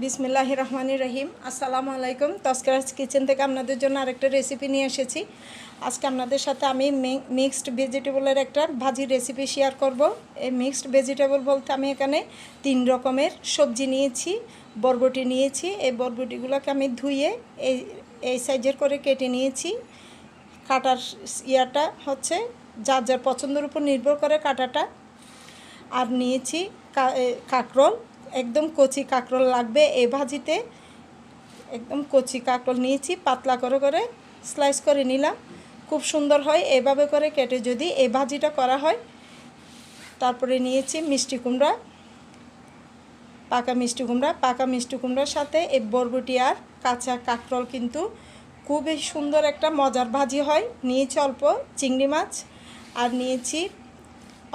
বিসমিল্লাহ রহমানির রহিম। আসসালামু আলাইকুম। তস্করাজ কিচেন থেকে আপনাদের জন্য আরেকটা রেসিপি নিয়ে এসেছি। আজকে আপনাদের সাথে আমি মিক্সড ভেজিটেবলের একটা ভাজির রেসিপি শেয়ার করব। এই মিক্সড ভেজিটেবল বলতে আমি এখানে তিন রকমের সবজি নিয়েছি, বরবটি নিয়েছি। এই বরবটিগুলোকে আমি ধুয়ে এই এই সাইজের করে কেটে নিয়েছি। কাটার ইয়াটা হচ্ছে যার যার পছন্দের উপর নির্ভর করে কাটাটা। আর নিয়েছি কাঁকরোল। একদম কচি কাঁকরোল লাগবে। এই ভাজিতে একদম কচি কাঁকরোল নিয়েছি, পাতলা করে করে স্লাইস করে নিলাম। খুব সুন্দর হয়, এভাবে করে কেটে যদি এই ভাজিটা করা হয়। তারপরে নিয়েছি মিষ্টি কুমড়া, পাকা মিষ্টি কুমড়া। পাকা মিষ্টি কুমড়ার সাথে এই বরবটি আর কাঁচা কাঁকরোল কিন্তু খুবই সুন্দর একটা মজার ভাজি হয়। নিয়েছি অল্প চিংড়ি মাছ আর নিয়েছি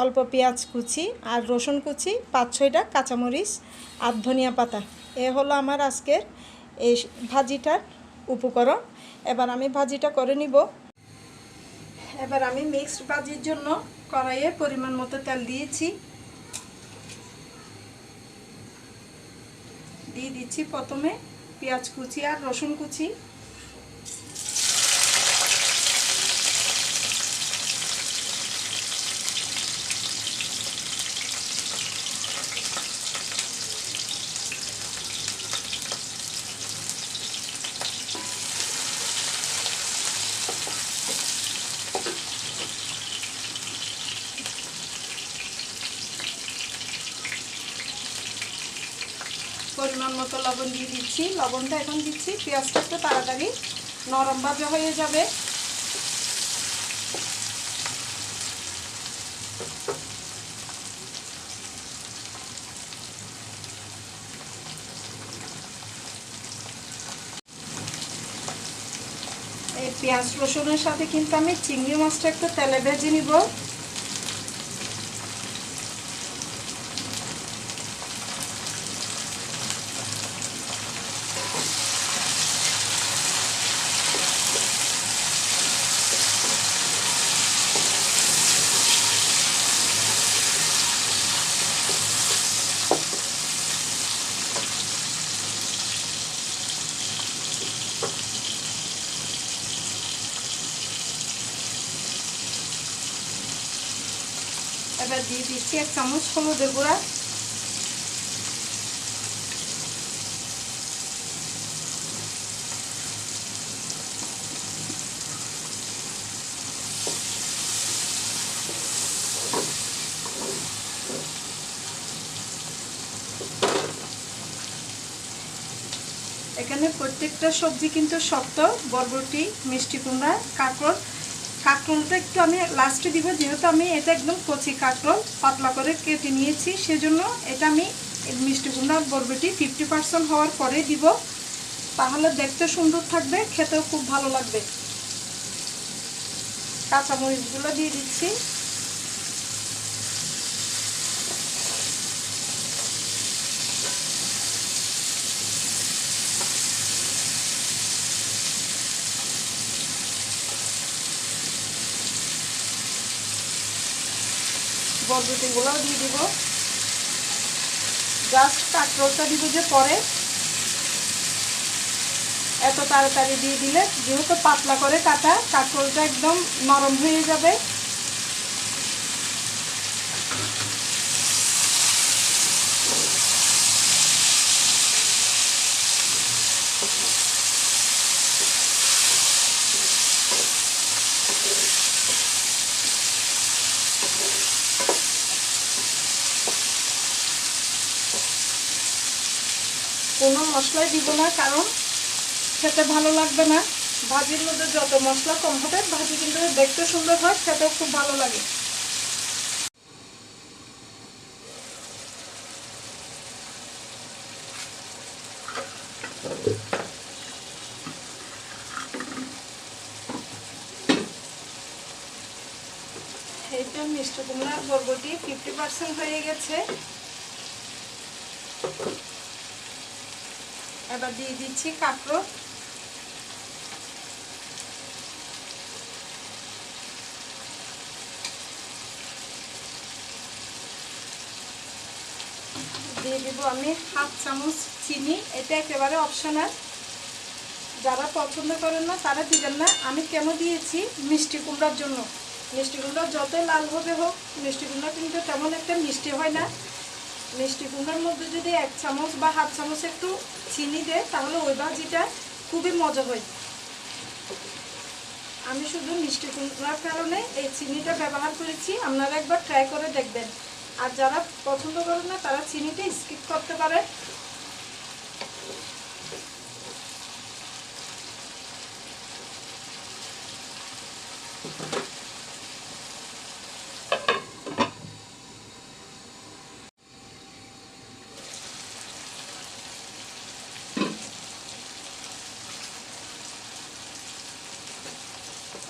অল্প পেঁয়াজ কুচি আর রসুন কুচি, পাঁচ ছয়টা কাঁচামরিচ আর ধনিয়া পাতা। এ হলো আমার আজকের এই ভাজিটার উপকরণ। এবার আমি ভাজিটা করে নিব। এবার আমি মিক্সড ভাজির জন্য কড়াইয়ে পরিমাণ মতো তেল দিয়েছি। দিয়ে দিচ্ছি প্রথমে পেঁয়াজ কুচি আর রসুন কুচি। পরিমাণ মতো লবণ দিয়ে দিচ্ছি। লবণটা এখন দিচ্ছি, পেঁয়াজটা একটু তাড়াতাড়ি নরম ভাজা হয়ে যাবে। এই পেঁয়াজ রসুনের সাথে কিন্তু আমি চিংড়ি মাছটা একটু তেলে ভেজে নিব। এবার দিয়ে দিচ্ছি এক চামচ হলুদের গুঁড়া। এখানে প্রত্যেকটা সবজি কিন্তু শক্ত, বরবটি, মিষ্টি কুমড়া কাঁকড় কাঁকরোলটা একটু আমি লাস্টে দিব, যেহেতু আমি এটা একদম কচি কাঁকরোল, পাতলা করে কেটে নিয়েছি, সেজন্য এটা আমি মিষ্টি কুমড়া বরবটি ফিফটি পার্সেন্ট হওয়ার পরে দিব। তাহলে দেখতে সুন্দর থাকবে, খেতেও খুব ভালো লাগবে। কাঁচামরিচগুলো দিয়ে দিচ্ছি। বরবটিগুলোও দিয়ে দিব। জাস্ট কাঁকরোলটা দিব যে পরে। এত তাড়াতাড়ি দিয়ে দিলে, যেহেতু পাতলা করে কাটা, কাঁকরোলটা একদম নরম হয়ে যাবে। কোনো মশলাই দিব না, কারণ খেতে ভালো লাগবে না। ভাজির মধ্যে যত মশলা কম হবে, ভাজি কিন্তু দেখতে সুন্দর হয়, খেতেও খুব ভালো লাগে। মিষ্টি কুমড়া বরবটি ফিফটি পার্সেন্ট হয়ে গেছে। এবার দিয়ে দিচ্ছি কাঁকড়ো দিয়ে দিব আমি হাফ চামচ চিনি, এটা একেবারে অপশনাল যারা পছন্দ করেন না, তারা দিবেন না। আমি কেন দিয়েছি? মিষ্টি কুমড়ার জন্য। মিষ্টি কুমড়া যতই লাল হবে হোক, মিষ্টি কুমড়া কিন্তু তেমন একটা মিষ্টি হয় না। মিষ্টি কুমড়ার মধ্যে যদি এক চামচ বা হাফ চামচ একটু চিনি দেয়, তাহলে ওই ভাজিটা খুবই মজা হয়। আমি শুধু মিষ্টি কুমড়ার কারণে এই চিনিটা ব্যবহার করেছি। আপনারা একবার ট্রাই করে দেখবেন। আর যারা পছন্দ করেন না, তারা চিনিটা স্কিপ করতে পারে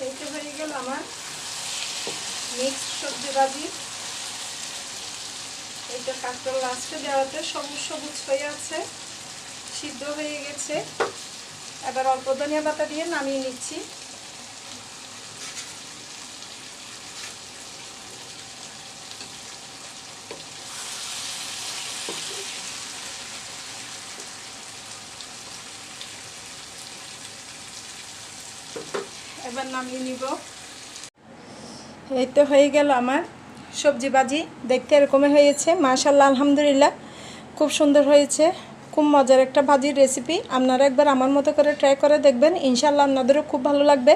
এইটা হয়ে গেল আমার মিক্সড সবজি ভাজি এটা কাঁকড়া লাস্টে দেওয়াতে সবুজ সবুজ হয়ে আছে, সিদ্ধ হয়ে গেছে। এবার অল্প ধনিয়া পাতা দিয়ে নামিয়ে নিচ্ছি। এবার নামিয়ে নিব। এই তো হয়ে গেল আমার সবজি ভাজি দেখতে এরকমই হয়েছে। মাশাল্লাহ আলহামদুলিল্লাহ। খুব সুন্দর হয়েছে। খুব মজার একটা ভাজির রেসিপি আপনারা একবার আমার মতো করে ট্রাই করে দেখবেন। ইনশাল্লাহ আপনাদেরও খুব ভালো লাগবে।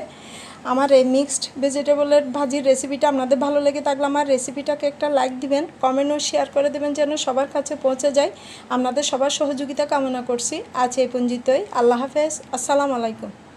আমার এই মিক্সড ভেজিটেবলের ভাজির রেসিপিটা আপনাদের ভালো লেগে থাকলে আমার রেসিপিটাকে একটা লাইক দিবেন কমেন্টও শেয়ার করে দেবেন যেন সবার কাছে পৌঁছে যায়। আপনাদের সবার সহযোগিতা কামনা করছি। আজ এই পঞ্জিতই আল্লাহ হাফেজ। আসসালামু আলাইকুম।